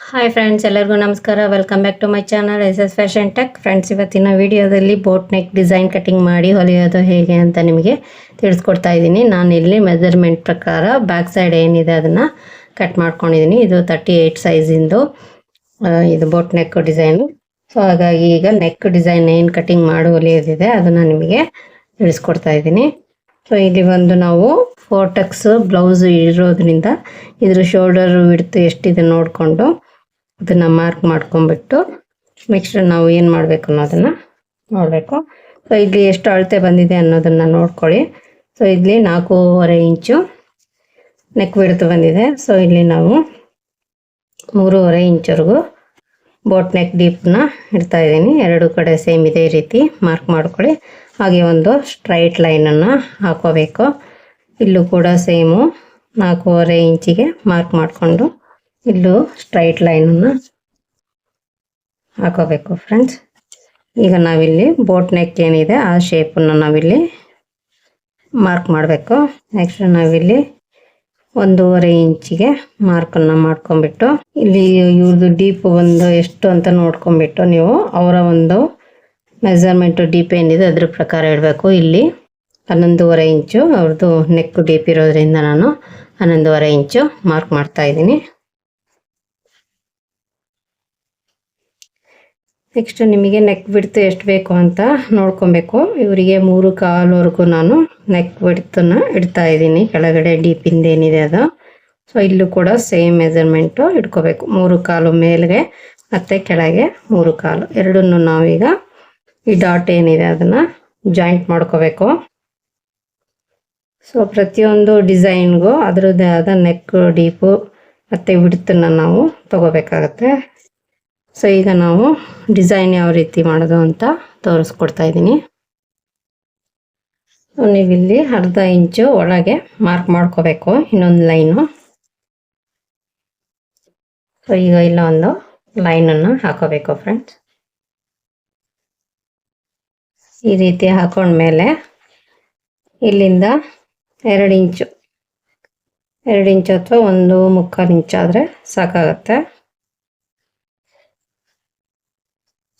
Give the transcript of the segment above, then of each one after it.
Hi friends ಎಲ್ಲರಿಗೂ ನಮಸ್ಕಾರ. Welcome back to my channel S S fashion tech friends ಇವತ್ತಿನ ವಿಡಿಯೋದಲ್ಲಿ ಬೋಟ್ ನೆಕ್ ಡಿಸೈನ್ ಕಟಿಂಗ್ ಮಾಡಿ ಹೊಲಿಯೋದು ಹೇಗೆ ಅಂತ ನಿಮಗೆ ತಿಳಿಸ್ಕೊಡ್ತಾ ಇದ್ದೀನಿ. ನಾನು ಇಲ್ಲಿ ಮೆಜರ್ಮೆಂಟ್ ಪ್ರಕಾರ ಬ್ಯಾಕ್ ಸೈಡ್ ಏನಿದೆ ಅದನ್ನು ಕಟ್ ಮಾಡ್ಕೊಂಡಿದ್ದೀನಿ. ಇದು ತರ್ಟಿ ಏಯ್ಟ್ ಸೈಜಿಂದು ಇದು ಬೋಟ್ ನೆಕ್ ಡಿಸೈನು ಸೊ ಹಾಗಾಗಿ ಈಗ ನೆಕ್ ಡಿಸೈನ್ ಏನು ಕಟಿಂಗ್ ಮಾಡಿ ಹೊಲಿಯೋದಿದೆ ಅದನ್ನು ನಿಮಗೆ ತಿಳಿಸ್ಕೊಡ್ತಾ ಇದ್ದೀನಿ. ಸೊ ಇಲ್ಲಿ ಒಂದು ನಾವು ಫೋಟಕ್ಸ್ ಬ್ಲೌಸ್ ಇರೋದ್ರಿಂದ ಇದ್ರ ಶೋಲ್ಡರ್ ವಿಡ್ತ್ ಎಷ್ಟಿದೆ ನೋಡಿಕೊಂಡು ಅದನ್ನು ಮಾರ್ಕ್ ಮಾಡ್ಕೊಂಡ್ಬಿಟ್ಟು ನೆಕ್ಸ್ಟ್ ನಾವು ಏನು ಮಾಡಬೇಕು ಅನ್ನೋದನ್ನು ನೋಡಬೇಕು. ಸೊ ಇಲ್ಲಿ ಎಷ್ಟು ಅಳತೆ ಬಂದಿದೆ ಅನ್ನೋದನ್ನು ನೋಡ್ಕೊಳ್ಳಿ. ಸೊ ಇಲ್ಲಿ ನಾಲ್ಕೂವರೆ ಇಂಚು ನೆಕ್ ಬಿಡ್ತು ಬಂದಿದೆ. ಸೊ ಇಲ್ಲಿ ನಾವು ಮೂರುವರೆ ಇಂಚವರೆಗೂ ಬೋಟ್ ನೆಕ್ ಡೀಪ್ನ ಇಡ್ತಾ ಇದ್ದೀನಿ. ಎರಡು ಕಡೆ ಸೇಮ್ ಇದೇ ರೀತಿ ಮಾರ್ಕ್ ಮಾಡ್ಕೊಳ್ಳಿ. ಹಾಗೆ ಒಂದು ಸ್ಟ್ರೈಟ್ ಲೈನನ್ನು ಹಾಕೋಬೇಕು. ಇಲ್ಲೂ ಕೂಡ ಸೇಮು ನಾಲ್ಕೂವರೆ ಇಂಚಿಗೆ ಮಾರ್ಕ್ ಮಾಡಿಕೊಂಡು ಇಲ್ಲೂ ಸ್ಟ್ರೈಟ್ ಲೈನನ್ನು ಹಾಕೋಬೇಕು ಫ್ರೆಂಡ್ಸ್ ಈಗ ನಾವಿಲ್ಲಿ ಬೋಟ್ ನೆಕ್ ಏನಿದೆ, ಆ ಶೇಪನ್ನು ನಾವಿಲ್ಲಿ ಮಾರ್ಕ್ ಮಾಡಬೇಕು. ನೆಕ್ಸ್ಟ್ ನಾವಿಲ್ಲಿ ಒಂದೂವರೆ ಇಂಚಿಗೆ ಮಾರ್ಕನ್ನು ಮಾಡ್ಕೊಂಬಿಟ್ಟು ಇಲ್ಲಿ ಇವ್ರದ್ದು ಡೀಪ್ ಒಂದು ಎಷ್ಟು ಅಂತ ನೋಡ್ಕೊಂಬಿಟ್ಟು ನೀವು ಅವರ ಒಂದು ಮೆಸರ್ಮೆಂಟು ಡೀಪ್ ಏನಿದೆ ಅದ್ರ ಪ್ರಕಾರ ಇಡಬೇಕು. ಇಲ್ಲಿ ಹನ್ನೊಂದೂವರೆ ಇಂಚು ಅವ್ರದ್ದು ನೆಕ್ ಡೀಪ್ ಇರೋದ್ರಿಂದ ನಾನು ಹನ್ನೊಂದೂವರೆ ಇಂಚು ಮಾರ್ಕ್ ಮಾಡ್ತಾ ಇದ್ದೀನಿ. ನೆಕ್ಸ್ಟ್ ನಿಮಗೆ ನೆಕ್ ಬಿಡ್ತು ಎಷ್ಟು ಬೇಕು ಅಂತ ನೋಡ್ಕೊಬೇಕು. ಇವರಿಗೆ ಮೂರು ಕಾಲ್ವರೆಗೂ ನಾನು ನೆಕ್ ಬಿಡ್ತನ್ನ ಇಡ್ತಾ ಇದ್ದೀನಿ. ಕೆಳಗಡೆ ಡೀಪಿಂದ ಏನಿದೆ ಅದು. ಸೊ ಇಲ್ಲೂ ಕೂಡ ಸೇಮ್ ಮೆಜರ್ಮೆಂಟು ಇಟ್ಕೋಬೇಕು. ಮೂರು ಕಾಲು ಮೇಲ್ಗೆ ಮತ್ತು ಕೆಳಗೆ ಮೂರು ಕಾಲು. ಎರಡನ್ನು ನಾವೀಗ ಈ ಡಾಟ್ ಏನಿದೆ ಅದನ್ನು ಜಾಯಿಂಟ್ ಮಾಡ್ಕೋಬೇಕು. ಸೊ ಪ್ರತಿಯೊಂದು ಡಿಸೈನ್ಗೂ ಅದರದ್ದೇ ಆದ ನೆಕ್ ಡೀಪು ಮತ್ತು ವಿಡ್ತನ್ನು ನಾವು ತಗೋಬೇಕಾಗತ್ತೆ. ಸೊ ಈಗ ನಾವು ಡಿಸೈನ್ ಯಾವ ರೀತಿ ಮಾಡೋದು ಅಂತ ತೋರಿಸ್ಕೊಡ್ತಾ ಇದ್ದೀನಿ. ನೀವಿಲ್ಲಿ ಅರ್ಧ ಇಂಚು ಒಳಗೆ ಮಾರ್ಕ್ ಮಾಡ್ಕೋಬೇಕು, ಇನ್ನೊಂದು ಲೈನು ಸೊ ಈಗ ಇಲ್ಲ ಒಂದು ಲೈನನ್ನು ಹಾಕೋಬೇಕು ಫ್ರೆಂಡ್ಸ್ ಈ ರೀತಿ ಹಾಕೊಂಡ್ಮೇಲೆ ಇಲ್ಲಿಂದ ಎರಡು ಇಂಚು. ಎರಡು ಇಂಚು ಅಥವಾ ಒಂದು ಮುಕ್ಕಾಲು ಇಂಚಾದರೆ ಸಾಕಾಗತ್ತೆ.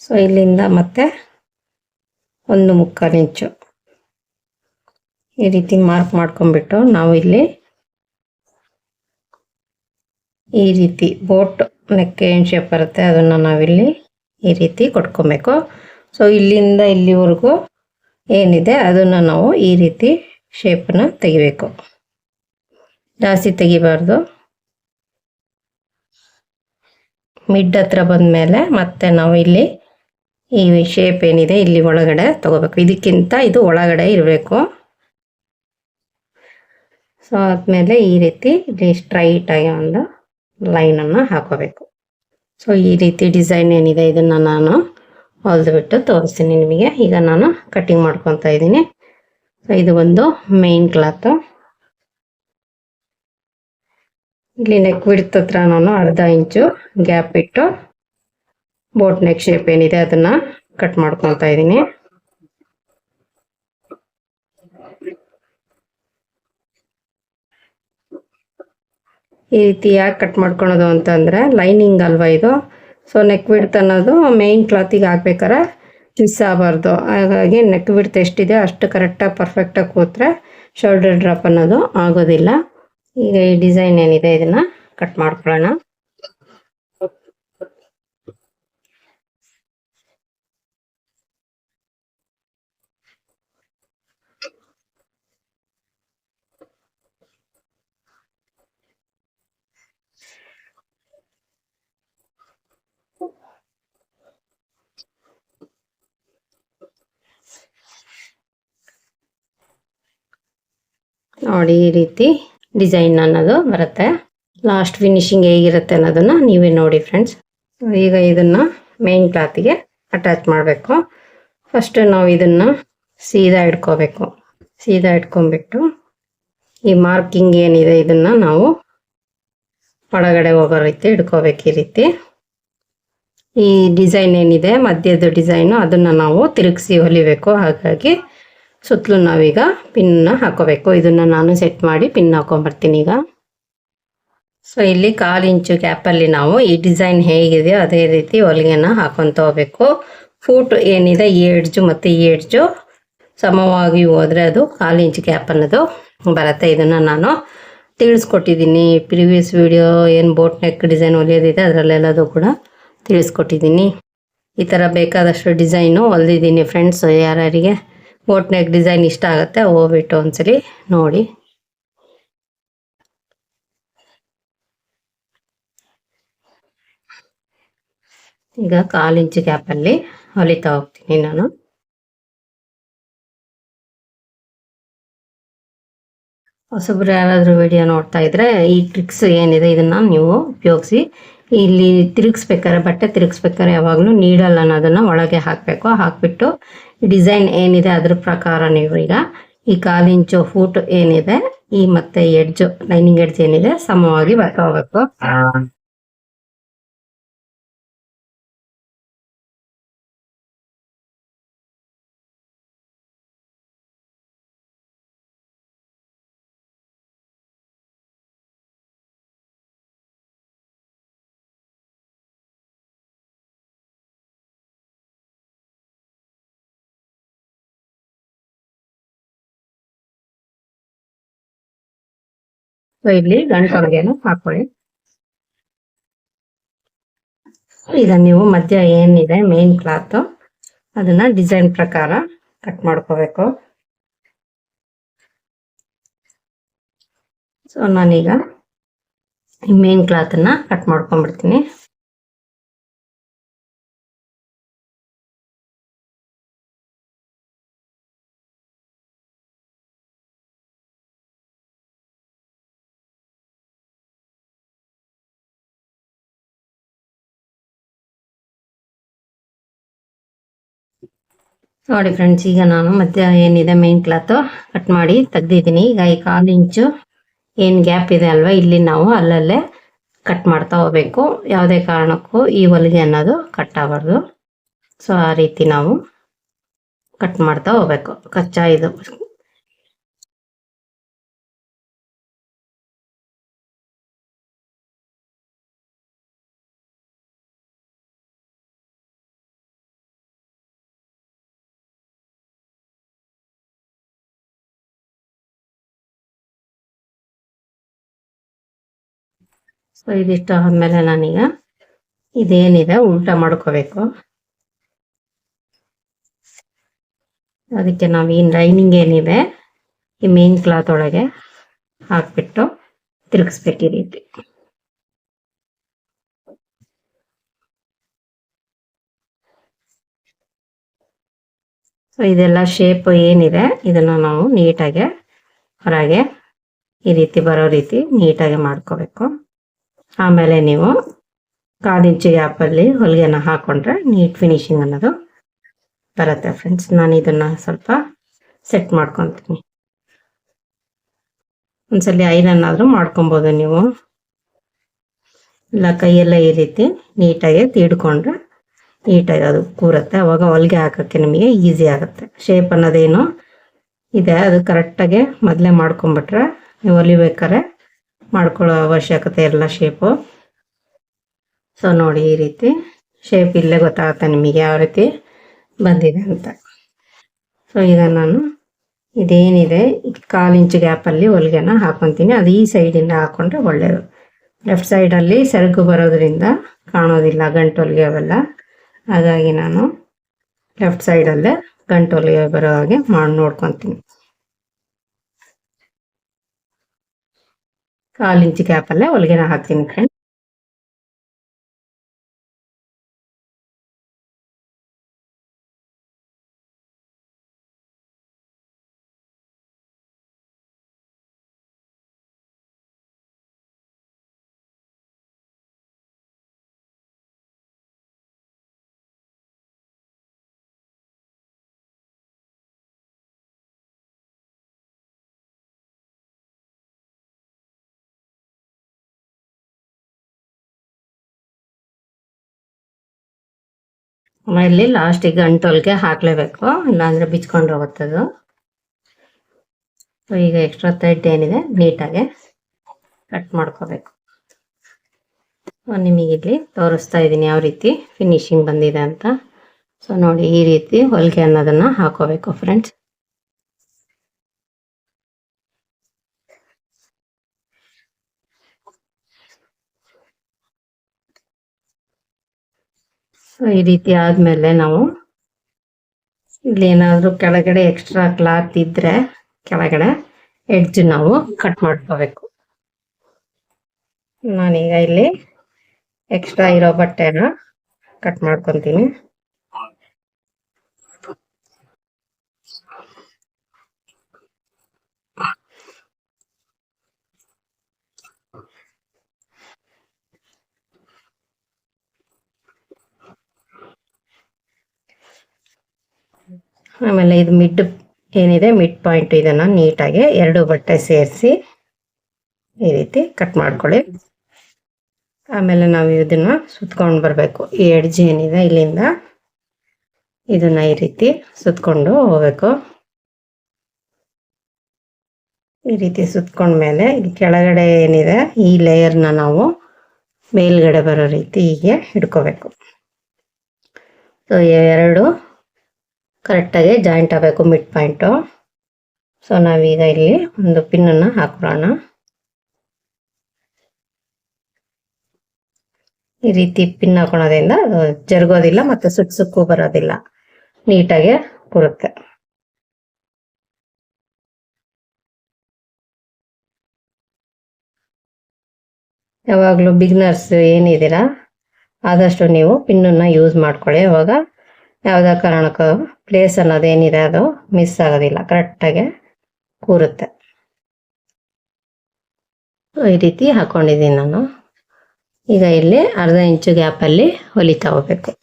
ಸೊ, ಇಲ್ಲಿಂದ ಮತ್ತೆ ಒಂದು ಮುಕ್ಕಾಲು ಇಂಚು. ಈ ರೀತಿ ಮಾರ್ಕ್ ಮಾಡ್ಕೊಂಡ್ಬಿಟ್ಟು ನಾವು ಇಲ್ಲಿ ಈ ರೀತಿ ಬೋಟ್ ನೆಕ್ ಏನು ಶೇಪ್ ಬರುತ್ತೆ ಅದನ್ನು ನಾವಿಲ್ಲಿ ಈ ರೀತಿ ಕೊಟ್ಕೊಬೇಕು. ಸೊ, ಇಲ್ಲಿಂದ ಇಲ್ಲಿವರೆಗೂ ಏನಿದೆ ಅದನ್ನು ನಾವು ಈ ರೀತಿ ಶೇಪನ್ನು ತೆಗಿಬೇಕು. ಜಾಸ್ತಿ ತೆಗಿಬಾರ್ದು. ಮಿಡ್ ಹತ್ರ ಬಂದಮೇಲೆ ಮತ್ತೆ ನಾವು ಇಲ್ಲಿ ಈ ಶೇಪ್ ಏನಿದೆ ಇಲ್ಲಿ ಒಳಗಡೆ ತಗೋಬೇಕು. ಇದಕ್ಕಿಂತ ಇದು ಒಳಗಡೆ ಇರಬೇಕು. ಸೊ ಆದಮೇಲೆ ಈ ರೀತಿ ಇಲ್ಲಿ ಸ್ಟ್ರೈಟಾಗಿ ಒಂದು ಲೈನನ್ನು ಹಾಕೋಬೇಕು. ಸೊ ಈ ರೀತಿ ಡಿಸೈನ್ ಏನಿದೆ ಇದನ್ನು ನಾನು ಹೊಲಿದ್ಬಿಟ್ಟು ತೋರಿಸ್ತೀನಿ ನಿಮಗೆ. ಈಗ ನಾನು ಕಟಿಂಗ್ ಮಾಡ್ಕೊತಾ ಇದ್ದೀನಿ. ಸೊ ಇದು ಒಂದು ಮೇನ್ ಕ್ಲಾತು ಇಲ್ಲಿ ನೆಕ್ ಬಿಡ್ತ ಹತ್ರ ನಾನು ಅರ್ಧ ಇಂಚು ಗ್ಯಾಪ್ ಇಟ್ಟು ಬೋಟ್ ನೆಕ್ ಶೇಪ್ ಏನಿದೆ ಅದನ್ನ ಕಟ್ ಮಾಡ್ಕೊತಾ ಇದ್ದೀನಿ. ಈ ರೀತಿ ಯಾಕೆ ಕಟ್ ಮಾಡ್ಕೊಳೋದು ಅಂತಂದ್ರೆ ಲೈನಿಂಗ್ ಅಲ್ವಾ ಇದು? ಸೊ ನೆಕ್ ಬಿಡ್ತ್ ಅನ್ನೋದು ಮೇಯ್ನ್ ಕ್ಲಾತಿಗೆ ಹಾಕ್ಬೇಕಾರೆ ಮಿಸ್ ಆಗಬಾರ್ದು ಹಾಗಾಗಿ ನೆಕ್ ಬಿಡ್ತ್ ಎಷ್ಟಿದೆ ಅಷ್ಟು ಕರೆಕ್ಟಾಗಿ ಪರ್ಫೆಕ್ಟಾಗಿ ಕೂತ್ರೆ ಶೋಲ್ಡರ್ ಡ್ರಾಪ್ ಅನ್ನೋದು ಆಗೋದಿಲ್ಲ. ಈಗ ಈ ಡಿಸೈನ್ ಏನಿದೆ ಇದನ್ನ ಕಟ್ ಮಾಡ್ಕೊಳ್ಳೋಣ. ನೋಡಿ ಈ ರೀತಿ ಡಿಸೈನ್ ಅನ್ನೋದು ಬರುತ್ತೆ. ಲಾಸ್ಟ್ ಫಿನಿಶಿಂಗ್ ಹೇಗಿರುತ್ತೆ ಅನ್ನೋದನ್ನ ನೀವೇ ನೋಡಿ ಫ್ರೆಂಡ್ಸ್. ಈಗ ಇದನ್ನ ಮೇನ್ ಕ್ಲಾತಿಗೆ ಅಟ್ಯಾಚ್ ಮಾಡಬೇಕು. ಫಸ್ಟ್ ನಾವು ಇದನ್ನ ಸೀದಾ ಇಟ್ಕೋಬೇಕು. ಸೀದಾ ಇಟ್ಕೊಂಡ್ಬಿಟ್ಟು ಈ ಮಾರ್ಕಿಂಗ್ ಏನಿದೆ ಇದನ್ನ ನಾವು ಒಳಗಡೆ ಹೋಗೋ ರೀತಿ ಇಟ್ಕೋಬೇಕು ಈ ರೀತಿ. ಈ ಡಿಸೈನ್ ಏನಿದೆ, ಮಧ್ಯದ ಡಿಸೈನು ಅದನ್ನು ನಾವು ತಿರುಗಿಸಿ ಹೊಲಿಬೇಕು. ಹಾಗಾಗಿ ಸುತ್ತಲೂ ನಾವೀಗ ಪಿನ್ನ ಹಾಕೋಬೇಕು. ಇದನ್ನು ನಾನು ಸೆಟ್ ಮಾಡಿ ಪಿನ್ ಹಾಕೊಂಬರ್ತೀನಿ ಈಗ. ಸೊ ಇಲ್ಲಿ ಕಾಲು ಇಂಚು ಗ್ಯಾಪಲ್ಲಿ ನಾವು ಈ ಡಿಸೈನ್ ಹೇಗಿದೆಯೋ ಅದೇ ರೀತಿ ಹೊಲಿಗೆನ ಹಾಕೊತ ಹೋಗ್ಬೇಕು ಫೂಟ್ ಏನಿದೆ ಈ ಎಡ್ಜು ಮತ್ತು ಈ ಎಡ್ಜು ಸಮವಾಗಿ ಹೋದರೆ ಅದು ಕಾಲು ಇಂಚು ಗ್ಯಾಪ್ ಅನ್ನೋದು ಬರುತ್ತೆ. ಇದನ್ನು ನಾನು ತಿಳಿಸ್ಕೊಟ್ಟಿದ್ದೀನಿ. ಪ್ರಿವಿಯಸ್ ವಿಡಿಯೋ ಏನು ಬೋಟ್ ನೆಕ್ ಡಿಸೈನ್ ಹೊಲಿಯೋದಿದೆ ಅದರಲ್ಲೆಲ್ಲದು ಕೂಡ ತಿಳಿಸ್ಕೊಟ್ಟಿದ್ದೀನಿ. ಈ ಥರ ಬೇಕಾದಷ್ಟು ಡಿಸೈನು ಹೊಲಿದಿದ್ದೀನಿ ಫ್ರೆಂಡ್ಸ್ ಯಾರ್ಯಾರಿಗೆ? ಬೋಟ್ ನೆಕ್ ಡಿಸೈನ್ ಇಷ್ಟ ಆಗುತ್ತೆ, ಹೋಗ್ಬಿಟ್ಟು ಒಂದ್ಸಲಿ ನೋಡಿ. ಈಗ ಕಾಲು ಇಂಚು ಗ್ಯಾಪಲ್ಲಿ ಹೊಲಿತಾ ಹೋಗ್ತೀನಿ ನಾನು. ಹೊಸಬ್ರು ಯಾರಾದರೂ ವಿಡಿಯೋ ನೋಡ್ತಾ ಇದ್ರೆ ಈ ಟ್ರಿಕ್ಸ್ ಏನಿದೆ ಇದನ್ನ ನೀವು ಉಪಯೋಗಿಸಿ. ಇಲ್ಲಿ ತಿರುಗಿಸ್ಬೇಕಾದ್ರೆ, ಬಟ್ಟೆ ತಿರುಗಿಸ್ಬೇಕಾದ್ರೆ ಯಾವಾಗಲೂ ನೀಡಲ್ ಅನ್ನೋದನ್ನ ಒಳಗೆ ಹಾಕಬೇಕು. ಹಾಕ್ಬಿಟ್ಟು ಡಿಸೈನ್ ಏನಿದೆ ಅದ್ರ ಪ್ರಕಾರ ನೀವು ಈಗ ಈ ಕಾಲಿಂಚು ಫೂಟ್ ಏನಿದೆ, ಈ ಮತ್ತೆ ಎಡ್ಜು ಲೈನಿಂಗ್ ಎಡ್ಜ್ ಏನಿದೆ, ಸಮವಾಗಿ ಬರ್ತಾ ಸೊ ಇಲ್ಲಿ ಗಂಟೊಳಗೇನು ಹಾಕೊಳ್ಳಿ. ಈಗ ನೀವು ಮಧ್ಯ ಏನಿದೆ ಮೇನ್ ಕ್ಲಾತ್ ಅದನ್ನ ಡಿಸೈನ್ ಪ್ರಕಾರ ಕಟ್ ಮಾಡ್ಕೋಬೇಕು. ಸೊ ನಾನೀಗ ಮೇನ್ ಕ್ಲಾತನ್ನ ಕಟ್ ಮಾಡ್ಕೊಂಡ್ಬಿಡ್ತೀನಿ. ನೋಡಿ ಫ್ರೆಂಡ್ಸ್ ಈಗ ನಾನು ಮತ್ತೆ ಏನಿದೆ ಮೇನ್ ಕ್ಲಾತ್ ಕಟ್ ಮಾಡಿ ತೆಗ್ದಿದ್ದೀನಿ. ಈಗ ಈ ಕಾಲು ಇಂಚು ಏನು ಗ್ಯಾಪ್ ಇದೆ ಅಲ್ವಾ, ಇಲ್ಲಿ ನಾವು ಅಲ್ಲಲ್ಲೇ ಕಟ್ ಮಾಡ್ತಾ ಹೋಗ್ಬೇಕು. ಯಾವುದೇ ಕಾರಣಕ್ಕೂ ಈ ಹೊಲಿಗೆ ಅನ್ನೋದು ಕಟ್ ಆಗಬಾರ್ದು. ಸೊ ಆ ರೀತಿ ನಾವು ಕಟ್ ಮಾಡ್ತಾ ಹೋಗ್ಬೇಕು. ಕಚ್ಚಾ ಇದು. ಸೊ ಇದಿಷ್ಟು ಆದಮೇಲೆ ನಾನೀಗ ಇದೇನಿದೆ, ಉಲ್ಟಾ ಮಾಡ್ಕೋಬೇಕು. ಅದಕ್ಕೆ ನಾವು ಈ ಲೈನಿಂಗ್ ಏನಿದೆ ಈ ಮೇನ್ ಕ್ಲಾತ್ ಒಳಗೆ ಹಾಕ್ಬಿಟ್ಟು ತಿರುಗಿಸ್ಬೇಕು ಈ ರೀತಿ. ಸೊ ಇದೆಲ್ಲ ಶೇಪ್ ಏನಿದೆ, ಇದನ್ನ ನಾವು ನೀಟಾಗಿ ಹೊರಗೆ ಈ ರೀತಿ ಬರೋ ರೀತಿ ನೀಟಾಗಿ ಮಾಡ್ಕೋಬೇಕು. ಆಮೇಲೆ ನೀವು ಕಾಲು ಇಂಚು ಗ್ಯಾಪಲ್ಲಿ ಹೊಲಿಗೆನ ಹಾಕೊಂಡ್ರೆ ನೀಟ್ ಫಿನಿಶಿಂಗ್ ಅನ್ನೋದು ಬರುತ್ತೆ ಫ್ರೆಂಡ್ಸ್ ನಾನು ಇದನ್ನ ಸ್ವಲ್ಪ ಸೆಟ್ ಮಾಡ್ಕೊತೀನಿ. ಒಂದ್ಸಲಿ ಐರನ್ ಆದರೂ ಮಾಡ್ಕೊಬೋದು ನೀವು. ಇಲ್ಲ, ಕೈಯೆಲ್ಲ ಈ ರೀತಿ ನೀಟಾಗಿ ತೀಡ್ಕೊಂಡ್ರೆ ನೀಟಾಗಿ ಅದು ಕೂರುತ್ತೆ. ಅವಾಗ ಹೊಲಿಗೆ ಹಾಕೋಕ್ಕೆ ನಿಮಗೆ ಈಸಿ ಆಗುತ್ತೆ. ಶೇಪ್ ಅನ್ನೋದೇನು ಇದೆ. ಅದು ಕರೆಕ್ಟಾಗಿ ಮೊದಲೇ ಮಾಡ್ಕೊಂಬಿಟ್ರೆ ನೀವು ಹೊಲಿಬೇಕಾರೆ ಮಾಡ್ಕೊಳ್ಳೋ ಅವಶ್ಯಕತೆ ಇಲ್ಲ ಶೇಪು ಸೊ ನೋಡಿ ಈ ರೀತಿ. ಶೇಪ್ ಇಲ್ಲೇ ಗೊತ್ತಾಗುತ್ತೆ ನಿಮಗೆ ಯಾವ ರೀತಿ ಬಂದಿದೆ ಅಂತ. ಸೊ ಈಗ ನಾನು ಇದೇನಿದೆ? ಕಾಲು ಇಂಚು ಗ್ಯಾಪಲ್ಲಿ ಹೊಲಿಗೆನ ಹಾಕೊತೀನಿ. ಅದು ಈ ಸೈಡಿಂದ ಹಾಕೊಂಡ್ರೆ ಒಳ್ಳೆಯದು ಲೆಫ್ಟ್ ಸೈಡಲ್ಲಿ ಸೆರಗು ಬರೋದ್ರಿಂದ ಕಾಣೋದಿಲ್ಲ ಗಂಟು ಹೊಲಿಗೆ ಅವೆಲ್ಲ ಹಾಗಾಗಿ ನಾನು ಲೆಫ್ಟ್ ಸೈಡಲ್ಲೇ ಗಂಟು ಹೊಲಿಗೆ ಬರೋ ಹಾಗೆ ಮಾಡಿ, ನೋಡ್ಕೊತೀನಿ. ಕಾಲು ಇಂಚು ಗ್ಯಾಪಲ್ಲೇ ಹೊಲಿಗೆನ ಹಾಕ್ತೀನಿ ಫ್ರೆಂಡ್ ಆಮೇಲೆ ಲಾಸ್ಟಿಗೆ ಗಂಟೊಲ್ಗೆ ಹಾಕ್ಲೇಬೇಕು, ಇಲ್ಲಾಂದ್ರೆ ಬಿಚ್ಕೊಂಡು ಹೋಗುತ್ತದು. ಸೊ ಈಗ ಎಕ್ಸ್ಟ್ರಾ ಥ್ರೆಡ್ ಏನಿದೆ, ನೀಟಾಗಿ ಕಟ್ ಮಾಡ್ಕೋಬೇಕು. ನಿಮಗೆ ಇಲ್ಲಿ ತೋರಿಸ್ತಾ ಇದ್ದೀನಿ ಯಾವ ರೀತಿ ಫಿನಿಶಿಂಗ್ ಬಂದಿದೆ ಅಂತ. ಸೊ ನೋಡಿ ಈ ರೀತಿ ಹೊಲಿಗೆ ಅನ್ನೋದನ್ನು ಹಾಕೋಬೇಕು ಫ್ರೆಂಡ್ಸ್ ಸೊ ಈ ರೀತಿ ಆದಮೇಲೆ ನಾವು ಇಲ್ಲಿ ಏನಾದರೂ ಕೆಳಗಡೆ ಎಕ್ಸ್ಟ್ರಾ ಕ್ಲಾತ್ ಇದ್ರೆ ಕೆಳಗಡೆ ಎಡ್ಜ್ ನಾವು ಕಟ್ ಮಾಡ್ಕೋಬೇಕು. ನಾನೀಗ ಇಲ್ಲಿ ಎಕ್ಸ್ಟ್ರಾ ಇರೋ ಬಟ್ಟೆನ ಕಟ್ ಮಾಡ್ಕೊತೀನಿ. ಆಮೇಲೆ ಇದು ಮಿಡ್ ಏನಿದೆ? ಮಿಡ್ ಪಾಯಿಂಟ್ ಇದನ್ನು ನೀಟಾಗಿ ಎರಡು ಬಟ್ಟೆ ಸೇರಿಸಿ ಈ ರೀತಿ ಕಟ್ ಮಾಡ್ಕೊಳ್ಳಿ. ಆಮೇಲೆ ನಾವು ಇದನ್ನ ಸುತ್ಕೊಂಡು ಬರಬೇಕು. ಈ ಎಡ್ಜ್ ಏನಿದೆ ಇಲ್ಲಿಂದ ಇದನ್ನ ಈ ರೀತಿ ಸುತ್ಕೊಂಡು ಹೋಗ್ಬೇಕು. ಈ ರೀತಿ ಸುತ್ಕೊಂಡ್ಮೇಲೆ ಇಲ್ಲಿ ಕೆಳಗಡೆ ಏನಿದೆ? ಈ ಲೇಯರ್ನ ನಾವು ಮೇಲ್ಗಡೆ ಬರೋ ರೀತಿ ಹೀಗೆ ಹಿಡ್ಕೋಬೇಕು. ಸೊ ಎರಡು ಕರೆಕ್ಟಾಗಿ ಜಾಯಿಂಟ್ ಆಗಬೇಕು ಮಿಡ್ ಪಾಯಿಂಟು. ಸೊ ನಾವೀಗ ಇಲ್ಲಿ ಒಂದು ಪಿನ್ನನ್ನು ಹಾಕ್ಬಿಡೋಣ ಈ ರೀತಿ ಪಿನ್ ಹಾಕೊಳೋದ್ರಿಂದ ಅದು ಜರುಗೋದಿಲ್ಲ ಮತ್ತೆ ಸುಕ್ ಸುಕ್ಕು ಬರೋದಿಲ್ಲ. ನೀಟಾಗೆ ಕೂರುತ್ತೆ ಯಾವಾಗಲೂ ಬಿಗ್ನರ್ಸ್ ಏನಿದ್ದೀರಾ, ಆದಷ್ಟು ನೀವು ಪಿನ್ನನ್ನು ಯೂಸ್ ಮಾಡ್ಕೊಳ್ಳಿ. ಅವಾಗ ಯಾವುದೇ ಕಾರಣಕ್ಕೂ ಪ್ಲೇಸ್ ಅನ್ನೋದೇನಿದೆ ಅದು ಮಿಸ್ ಆಗೋದಿಲ್ಲ. ಕರೆಕ್ಟಾಗಿ ಕೂರುತ್ತೆ. ಈ ರೀತಿ ಹಾಕೊಂಡಿದ್ದೀನಿ ನಾನು. ಈಗ ಇಲ್ಲಿ ಅರ್ಧ ಇಂಚು ಗ್ಯಾಪಲ್ಲಿ ಹೊಲಿತಾ ಹೋಗ್ಬೇಕು.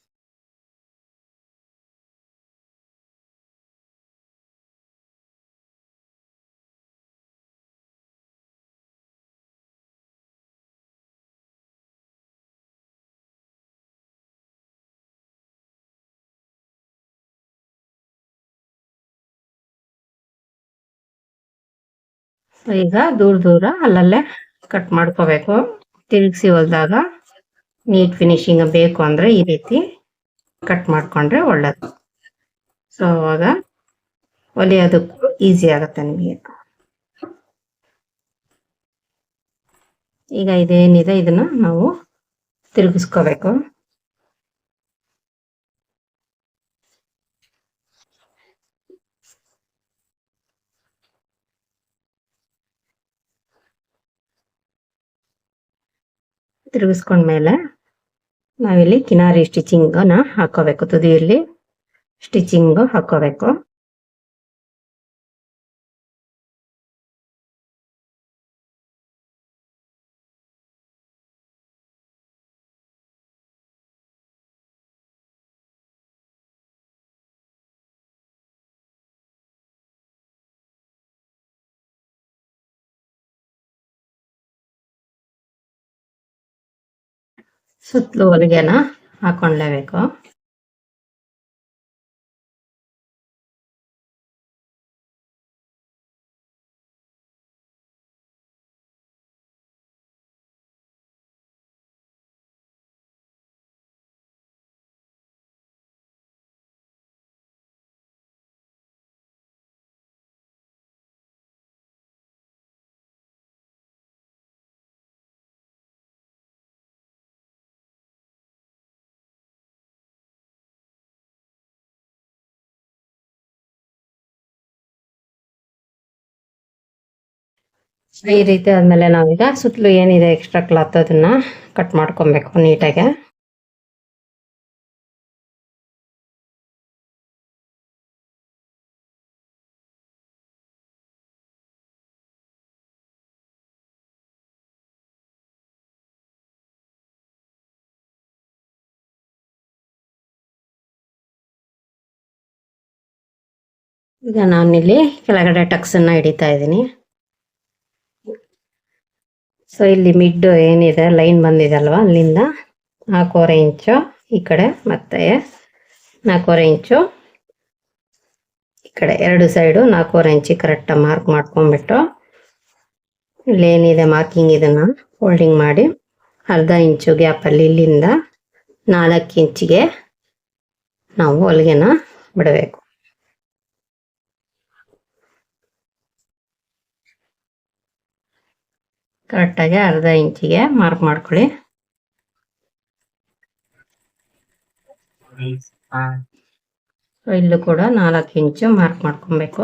ಈಗ ದೂರ ದೂರ ಅಲ್ಲಲ್ಲೇ ಕಟ್ ಮಾಡ್ಕೋಬೇಕು. ತಿರುಗಿಸಿ ಹೊಲ್ದಾಗ ನೀಟ್ ಫಿನಿಶಿಂಗ್ ಬೇಕು ಅಂದ್ರೆ ಈ ರೀತಿ ಕಟ್ ಮಾಡ್ಕೊಂಡ್ರೆ ಒಳ್ಳೇದು. ಸೊ ಅವಾಗ ಹೊಲಿಯೋದಕ್ಕೂ ಈಸಿ ಆಗುತ್ತೆ ನಿಮಗೆ. ಈಗ ಇದೇನಿದೆ, ಇದನ್ನ ನಾವು ತಿರುಗಿಸ್ಕೋಬೇಕು. ತಿರುಗಿಸ್ಕೊಂಡ್ಮೇಲೆ ನಾವಿಲ್ಲಿ ಕಿನಾರಿ ಸ್ಟಿಚಿಂಗನ್ನ ಹಾಕೋಬೇಕು. ತುದಿಯಲ್ಲಿ ಸ್ಟಿಚಿಂಗ್ ಹಾಕೋಬೇಕು. ಸುತ್ತಲೂ ಹೊಲಿಗೆನ ಹಾಕೊಂಡ್ಲೇಬೇಕು. ಈ ರೀತಿ ಆದ್ಮೇಲೆ ನಾವೀಗ ಸುತ್ತಲೂ ಏನಿದೆ ಎಕ್ಸ್ಟ್ರಾ ಕ್ಲಾತ್ ಅದನ್ನ ಕಟ್ ಮಾಡ್ಕೊಬೇಕು ನೀಟಾಗೆ. ಈಗ ನಾನಿಲ್ಲಿ ಕೆಳಗಡೆ ಟಕ್ಸನ್ನ ಹಿಡಿತಾ ಇದ್ದೀನಿ. ಸೊ ಇಲ್ಲಿ ಮಿಡ್ ಏನಿದೆ ಲೈನ್ ಬಂದಿದೆ ಅಲ್ವಾ? ಅಲ್ಲಿಂದ ನಾಲ್ಕೂವರೆ ಇಂಚು ಈ ಕಡೆ ಮತ್ತೆ ನಾಲ್ಕೂವರೆ ಇಂಚು ಈ ಕಡೆ ಎರಡು ಸೈಡು ನಾಲ್ಕೂವರೆ ಇಂಚಿ ಕರೆಕ್ಟಾಗಿ ಮಾರ್ಕ್ ಮಾಡ್ಕೊಂಡ್ಬಿಟ್ಟು ಇಲ್ಲಿ ಏನಿದೆ ಮಾರ್ಕಿಂಗ್ ಇದನ್ನು ಫೋಲ್ಡಿಂಗ್ ಮಾಡಿ ಅರ್ಧ ಇಂಚು ಗ್ಯಾಪಲ್ಲಿ ಇಲ್ಲಿಂದ ನಾಲ್ಕು ಇಂಚಿಗೆ ನಾವು ಹೊಲಿಗೆನ ಬಿಡಬೇಕು. ಕರೆಕ್ಟಾಗಿ ಅರ್ಧ ಇಂಚಿಗೆ ಮಾರ್ಕ್ ಮಾಡ್ಕೊಳ್ಳಿ. ಇಲ್ಲೂ ಕೂಡ ನಾಲ್ಕು ಇಂಚು ಮಾರ್ಕ್ ಮಾಡ್ಕೊಬೇಕು.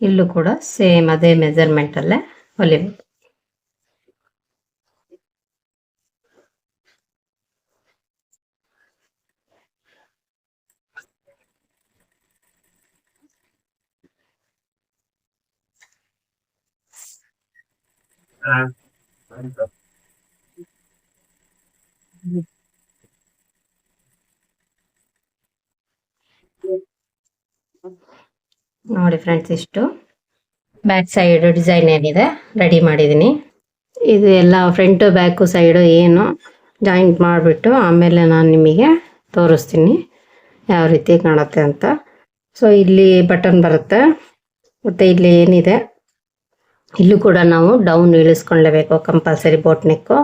ಇಲ್ಲೂ ಕೂಡ ಸೇಮ್ ಅದೇ ಮೆಜರ್ಮೆಂಟ್ ಅಲ್ಲೇ ಹೊಲಿಬೇಕು. ನೋಡಿ ಫ್ರೆಂಡ್ಸ್ ಇಷ್ಟು. ಬ್ಯಾಕ್ ಸೈಡ್ ಡಿಸೈನ್ ಏನಿದೆ ರೆಡಿ ಮಾಡಿದ್ದೀನಿ. ಇದು ಎಲ್ಲ ಫ್ರಂಟು ಬ್ಯಾಕು ಸೈಡು ಏನು ಜಾಯಿಂಟ್ ಮಾಡಿಬಿಟ್ಟು ಆಮೇಲೆ ನಾನು ನಿಮಗೆ ತೋರಿಸ್ತೀನಿ ಯಾವ ರೀತಿ ಕಾಣುತ್ತೆ ಅಂತ. ಸೊ ಇಲ್ಲಿ ಬಟನ್ ಬರುತ್ತೆ, ಮತ್ತು ಇಲ್ಲಿ ಏನಿದೆ? ಇಲ್ಲೂ ಕೂಡ ನಾವು ಡೌನ್ ಇಳಿಸ್ಕೊಳ್ಳೇಬೇಕು ಕಂಪಲ್ಸರಿ ಬೋಟ್ ನೆಕ್ಕು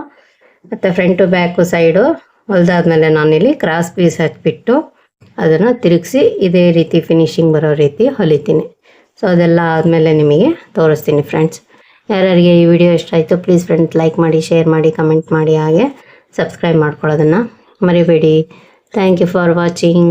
ಮತ್ತು ಫ್ರಂಟು ಬ್ಯಾಕು ಸೈಡು ಹೊಲ್ದಾದ್ಮೇಲೆ ನಾನಿಲ್ಲಿ ಕ್ರಾಸ್ ಪೀಸ್ ಹಚ್ಚಿಬಿಟ್ಟು ಅದನ್ನು ತಿರುಗಿಸಿ ಇದೇ ರೀತಿ ಫಿನಿಶಿಂಗ್ ಬರೋ ರೀತಿ ಹೊಲಿತೀನಿ. ಸೊ ಅದೆಲ್ಲ ಆದಮೇಲೆ ನಿಮಗೆ ತೋರಿಸ್ತೀನಿ ಫ್ರೆಂಡ್ಸ್ ಯಾರ್ಯಾರಿಗೆ ಈ ವಿಡಿಯೋ ಇಷ್ಟ ಆಯಿತು ಪ್ಲೀಸ್ ಫ್ರೆಂಡ್ಸ್ ಲೈಕ್ ಮಾಡಿ ಶೇರ್ ಮಾಡಿ ಕಮೆಂಟ್ ಮಾಡಿ, ಹಾಗೆ ಸಬ್ಸ್ಕ್ರೈಬ್ ಮಾಡ್ಕೊಳ್ಳೋದನ್ನು ಮರಿಬೇಡಿ. Thank you for watching